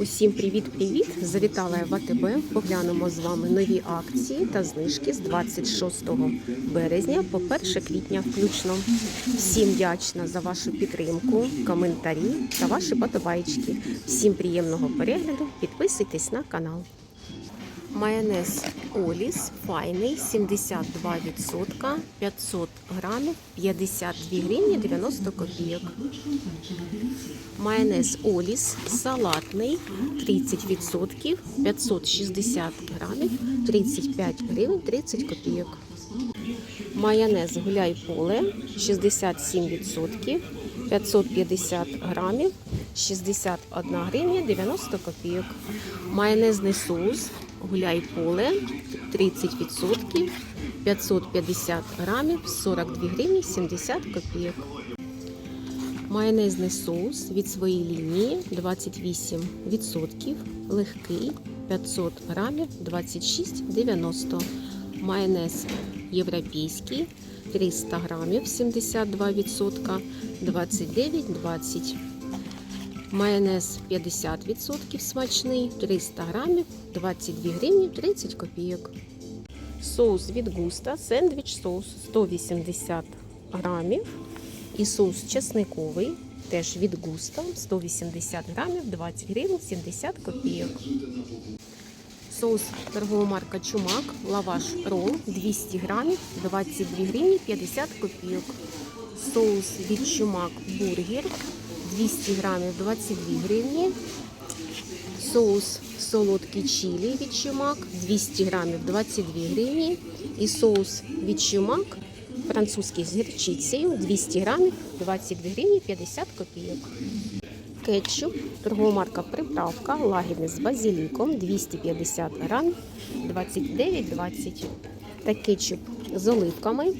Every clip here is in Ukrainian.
Усім привіт-привіт! Завітала я в АТБ. Поглянемо з вами нові акції та знижки з 26 березня по 1 квітня включно. Всім вдячна за вашу підтримку, коментарі та ваші подобайки. Всім приємного перегляду. Підписуйтесь на канал. Майонез Оліс файний 72%, 500 грамів, 52 гривні 90 копійок. Майонез Оліс салатний 30%, 560 грамів, 35 гривень 30 копійок. Майонез гуляй поле 67%, 550 грамів, 61 гривня 90 копійок. Майонезний соус гуляй поле 30%, 550 грамів, 42 гривні 70 копійок. Майонезний соус від своєї лінії 28%, легкий 500 грамів 26,90. Майонез європейський 300 грамів 72%, 29,20. Майонез 50% смачний 300 грамів 22 гривні 30 копійок. Соус від густа, сендвіч соус 180 грамів. І соус чесниковий, теж від густа, 180 грамів, 20 гривень, 70 копійок. Соус торгова марка Чумак, лаваш рол 200 грамів, 22 гривні, 50 копійок. Соус від Чумак бургер 200 грамів, 22 гривні. Соус солодкий чилі від Чумак 200 грамів, 22 гривні. І соус від Чумак французький з гірчицею 200 грамів, 22 гривні 50 копійок. Кетчуп, торгова марка приправка, лагідний з базиліком 250 грамів, 29,20. Та кетчуп з оливками,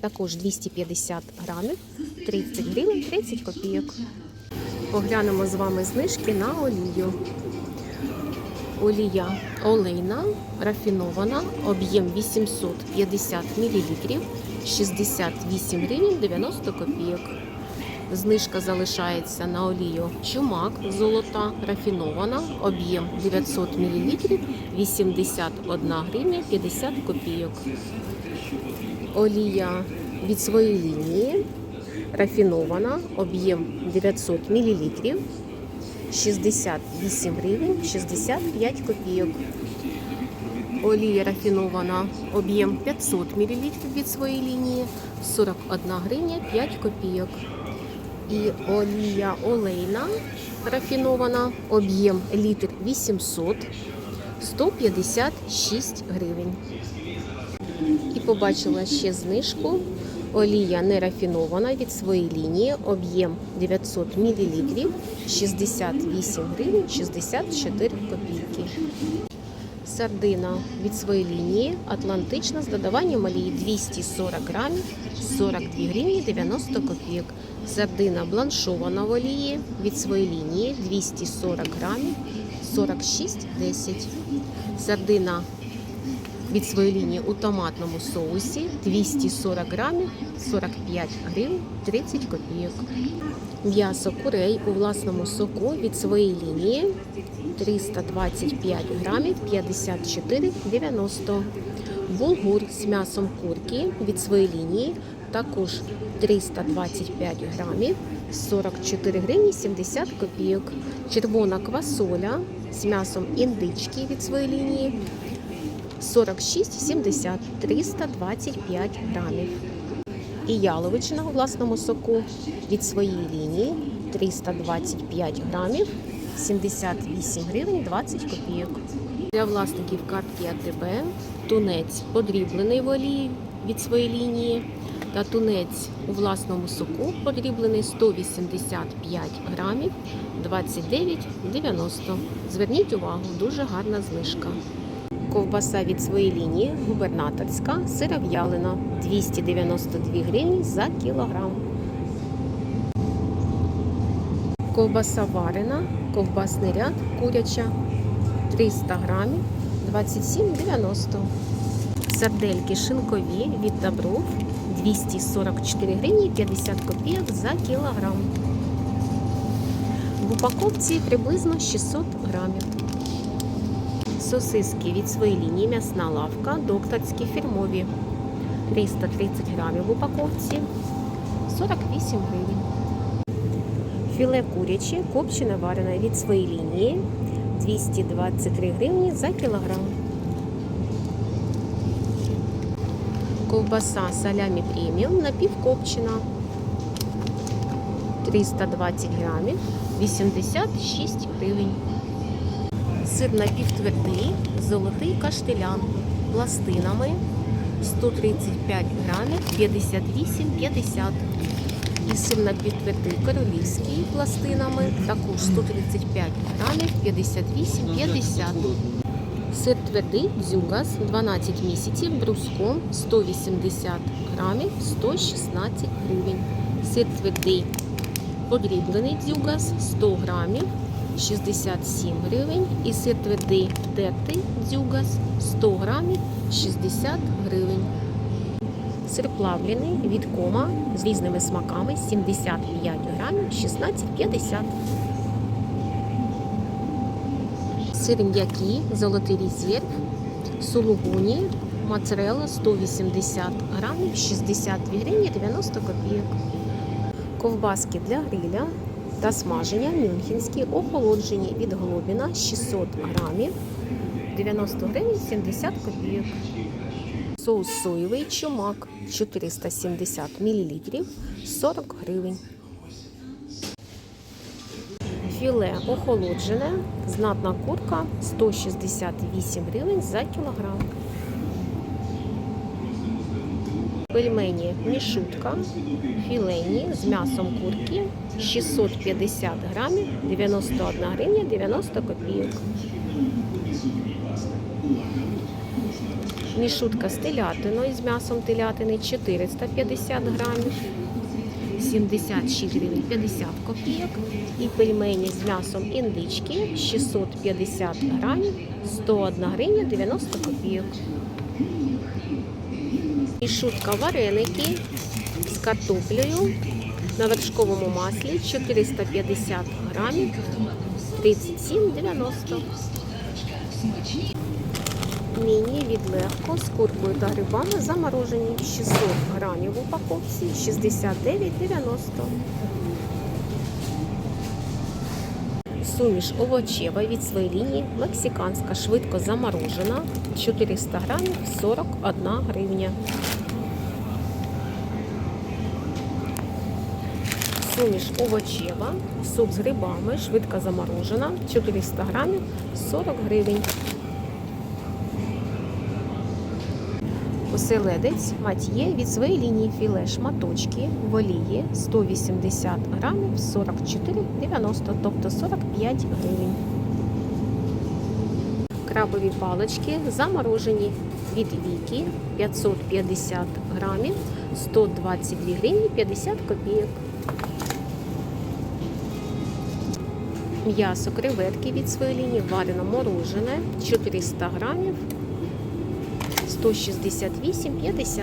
також 250 грамів, 30 гривень 30 копійок. Поглянемо з вами знижки на олію. Олія олейна, рафінована, об'єм 850 мл, 68 гривень 90 копійок. Знижка залишається на олію чумак золота, рафінована, об'єм 900 мл, 81 гривня 50 копійок. Олія від своєї лінії, рафінована, об'єм 900 мл, 68 гривень 65 копійок. Олія рафінована, об'єм 500 мл від своєї лінії, 41 гривня 5 копійок. І олія олейна рафінована, об'єм літр 800, 156 гривень. І побачила ще знижку. Олія нерафінована від своєї лінії, об'єм 900 мл, 68 гривень 64 копійки. Сардина від своєї лінії Атлантична з додаванням олії 240 грамів 42 гривні 90 копійок. Сардина бланшована в олії від своєї лінії 240 грамів 46,10. Сардина від своєї лінії у томатному соусі 240 грамів 45 гривень 30 копійок. М'ясо курей у власному соку від своєї лінії 325 грамів 54,90. Булгур з м'ясом курки від своєї лінії також 325 грамів 44 гривні 70 копійок. Червона квасоля з м'ясом індички від своєї лінії 46,70 325 грамів. І яловичина у власному соку від своєї лінії 325 грамів 78 гривень 20 копійок. Для власників картки АТБ тунець подріблений в олії від своєї лінії та тунець у власному соку подріблений 185 грамів 29,90. Зверніть увагу, дуже гарна знижка. Ковбаса від своєї лінії губернаторська сиров'ялина 292 гривні за кілограм. Ковбаса варена, ковбасний ряд куряча 300 грамів 27,90. Сардельки шинкові від Добров 244 гривні 50 копійок за кілограм. В упаковці приблизно 600 грамів. Сосиски від своєї лінії м'ясна лавка, докторські фірмові. 330 грамів в упаковці 48 гривень. Філе куряче, копчене варене від своєї лінії 223 гривні за кілограм. Ковбаса салямі преміум напівкопчена 320 грамів 86 гривень. Сир напівтвердий, золотий каштелян пластинами 135 грамів 58,50. І сир напівтвердий королівський пластинами також 135 грамів 58,50. Сир твердий дзюгас 12 місяців бруском 180 грамів 116 гривень. Сир твердий подріблений дзюгас 100 грамів 67 гривень. І сир твердий тертий дзюгас 100 грамів 60 гривень. Сир плавлений від кома з різними смаками 75 грамів 16,50. Сир м'який, золотий резерв, сулугуні, моцарелла 180 грамів 62 гривні 90 копійок. Ковбаски для гриля та смаження мюнхенські охолоджені від Глобіна 600 грамів 90 гривень 70 копійок. Соус соєвий чумак 470 мл 40 гривень. Філе охолоджене, знатна курка 168 гривень за кілограм. Пельмені мішутка, філейні з м'ясом курки 650 грамів 91 гривня 90 копійок. Мішутка з телятиною з м'ясом телятини 450 грамів 76 гривень 50 копійок. І пельмені з м'ясом індички 650 грамів 101 гривня 90 копійок. Шутка вареники з картоплею на вершковому маслі 450 грамів 37,90. Міні від легко з куркою та грибами заморожені 600 грамів в упаковці 69,90. Суміш овочева від своєї лінії мексиканська швидко заморожена 400 грамів 41 гривня. Суміш овочева, суп з грибами, швидко заморожена 400 грамів 40 гривень. Оселедець матьє від своєї лінії філе шматочки в олії 180 грамів 44,90, тобто 45 гривень. Крабові палички заморожені від віки 550 грамів 122 гривні 50 копійок. М'ясо креветки від своєї лінії варено морожене 400 грамів 168,50.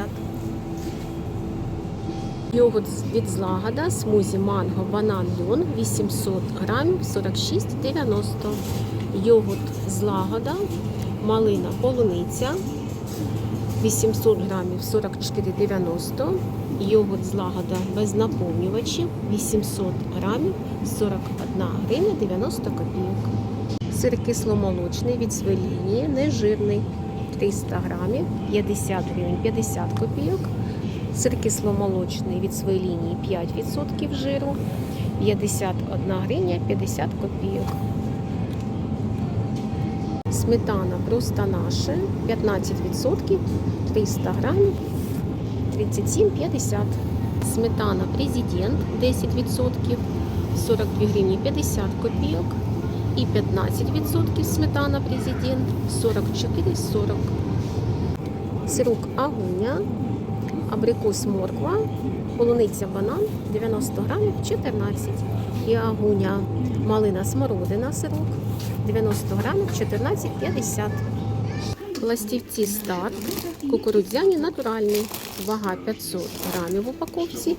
Йогурт від злагода, смузі манго, банан, льон 800 грамів 46,90. Йогурт злагода, малина, полуниця 800 грамів 44,90. Йогурт злагода без наповнювачів 800 грамів 41 гривня 90 копійок. Сир кисломолочний від своєї лінії, нежирний 300 грамів 50 гривень 50 копійок. Сир кисломолочний від своєї лінії 5% жиру 51 гривня 50 копійок. Сметана просто наше 15% 300 грамів 37,50. Сметана президент 10% 42 гривні 50 копійок. І 15% сметана президент 44,40. Сироп агуня, абрикос морква, полуниця банан 90 грамів 14. І агуня малина смородина сироп 90 грамів 14,50. Пластівці старт, кукурудзяні натуральні, вага 500 грамів в упаковці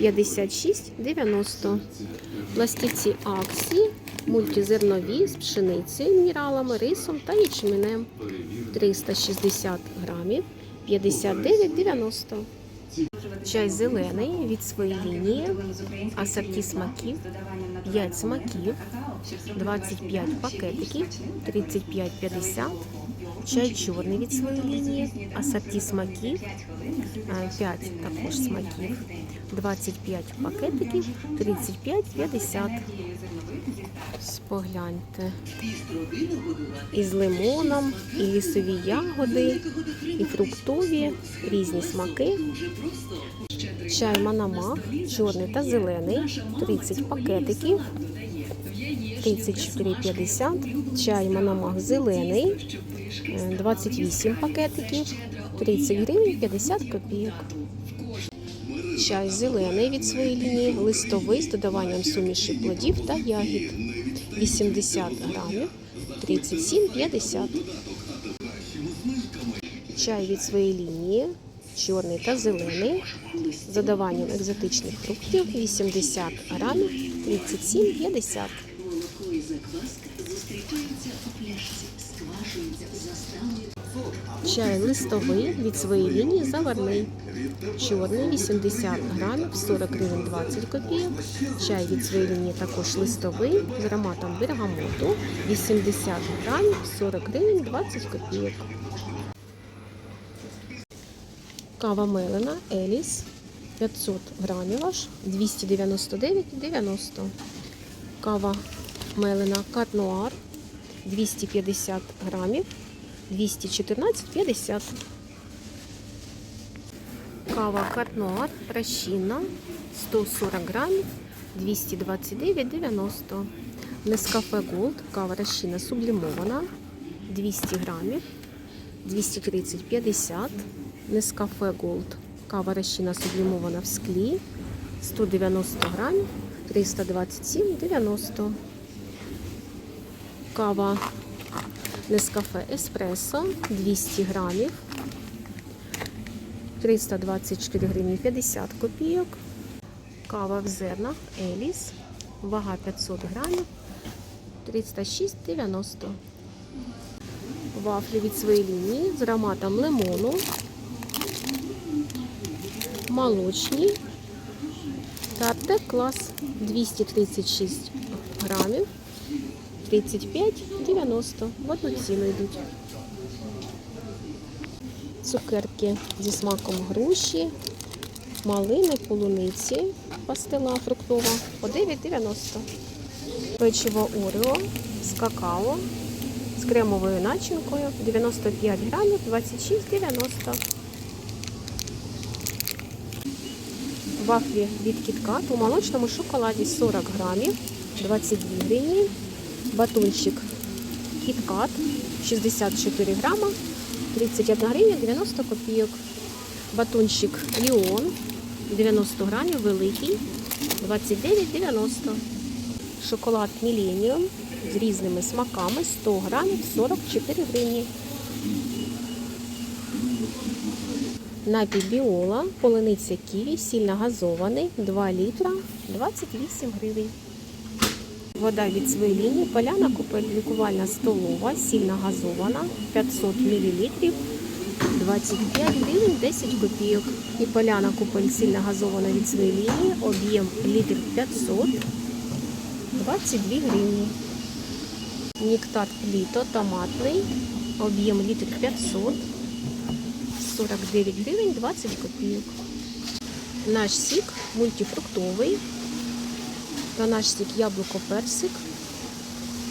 56,90. Пластівці акції Мультизернові з пшеницею, мінералами, рисом та ячменем. 360 грамів 59,90. Чай зелений від своєї лінії, асорті смаків, 5 смаків, 25 пакетиків, 35,50. Чай чорний від своєї лінії, асорті смаків, 5 також смаків, 25 пакетиків, 35,50. Спогляньте. Із лимоном, і лісові ягоди, і фруктові, різні смаки. Чай Манамах, чорний та зелений, 30 пакетиків, 34,50. Чай Манамах зелений, 28 пакетиків, 30 гривень 50 копійок. Чай зелений від своєї лінії, листовий з додаванням суміші плодів та ягід. 80 грамів, 37,50. Чай від своєї лінії, чорний та зелений, з додаванням екзотичних фруктів, 80 грамів, 37,50. Чай листовий від своєї лінії заварний. Чорний 80 грамів, 40 гривень 20 копійок. Чай від своєї лінії також листовий з ароматом бергамоту 80 грамів, 40 гривень 20 копійок. Кава мелена Еліс 500 грамів аж 299,90. Кава мелена Кат Нуар 250 грамів 214,50. Кава Катнуар прощина 140 грамів 229,90. Нескафе Голд, кава розчина сублімована 200 грамів 230,50. Нескафе Голд, кава розчина сублімована в склі 190 грамів 327,90. Кава Нескафе Еспресо 200 грамів 324 гривні 50 копійок. Кава в зернах Еліс. Вага 500 грамів 306,90. Вафлі від своєї лінії з ароматом лимону. Молочні. Тартек клас 236 грамів 35,90. В одну ціну йдуть. Цукерки зі смаком груші, малини, полуниці, пастила фруктова по 9,90. Печиво Орео з какао з кремовою начинкою 95 грамів 26,90. Вафлі від KitKat у молочному шоколаді 40 грамів 22 гривні. Батончик KitKat 64 грама 31 гривня 90 копійок. Батончик Ліон 90 грамів великий 29,90. Шоколад Millennium з різними смаками 100 грамів 44 гривні. Напій Біола, полуниця ківі, сильно газований, 2 літра, 28 гривень. Вода від лінії, поляна лікувальна столова, сильно газована, 500 мл, 25 гривень 10 копійок. І поляна купель сильно газована від лінії, об'єм літр 500, 22 гривні. Нектар пліто томатний, об'єм літр 500, 49 гривень 20 копійок. Наш сік мультифруктовий. Та наш сік яблуко персик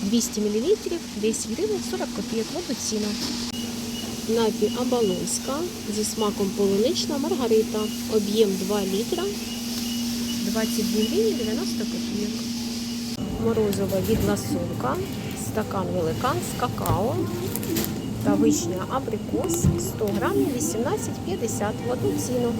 200 мл, 10 гривень 40 копійок в одну ціну. Напій Абалонська зі смаком полунична маргарита. Об'єм 2 літра, 22 гривні 90 копійок. Морозова від ласунка, стакан великан з какао та вишня абрикос 100 грамів 18,50 в одну ціну.